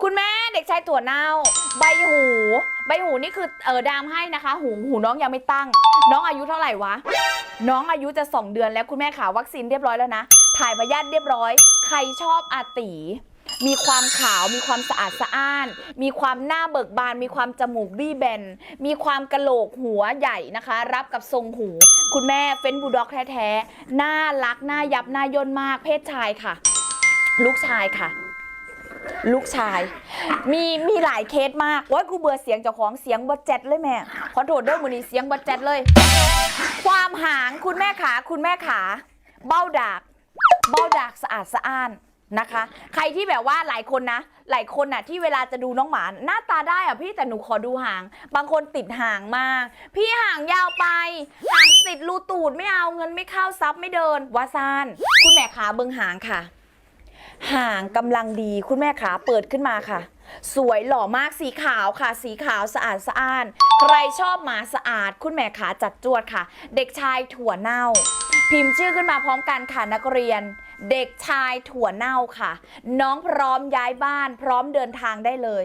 คุณแม่เด็กชายถั่วเน่า ใบหู ใบหูนี่คือเออดามให้นะคะ หูหูน้องยังไม่ตั้ง น้องอายุเท่าไหร่วะ น้องอายุจะ 2 เดือนแล้วคุณแม่ขาวัคซีนเรียบร้อยแล้วนะ ถ่ายพยาธิเรียบร้อย ใครชอบอาตีมีความขาว มีความสะอาดสะอ้าน มีความหน้าเบิกบาน มีความจมูกบี้แบน มีความกระโหลกหัวใหญ่นะคะ รับกับทรงหู คุณแม่เฟ้นบูด็อกแท้ๆ น่ารัก น่ายับ น่าย่นมาก เพศชายค่ะ ลูกชายค่ะ ลูกชาย มีมีหลายเคสมากว่ากูเบื่อเสียงเจ้าของเสียงบัดเจ็ดเลยแม่ขอโทษเด้อมือนี้เสียงบัดเจ็ดเลย ความหางคุณแม่ขาคุณแม่ขา เบ้าดาก เบ้าดากสะอาดสะอ้านนะคะ ใครที่แบบว่าหลายคนนะ หลายคนน่ะที่เวลาจะดูน้องหมาหน้าตาได้อะพี่แต่หนูขอดูหาง บางคนติดหางมาก พี่หางยาวไป หางติดรูตูดไม่เอาเงินไม่เข้าซับไม่เดินวาซานคุณแม่ขาเบิงหางค่ะ ห่างกำลังดีคุณแม่ขาเปิดขึ้นมาค่ะ สวยหล่อมากสีขาวค่ะ สีขาวสะอาดสะอ้าน ใครชอบหมาสะอาด คุณแม่ขาจัดจวดค่ะ เด็กชายถั่วเน่า พิมพ์ชื่อขึ้นมาพร้อมกันค่ะนักเรียน เด็กชายถั่วเน่าค่ะ น้องพร้อมย้ายบ้าน พร้อมเดินทางได้เลย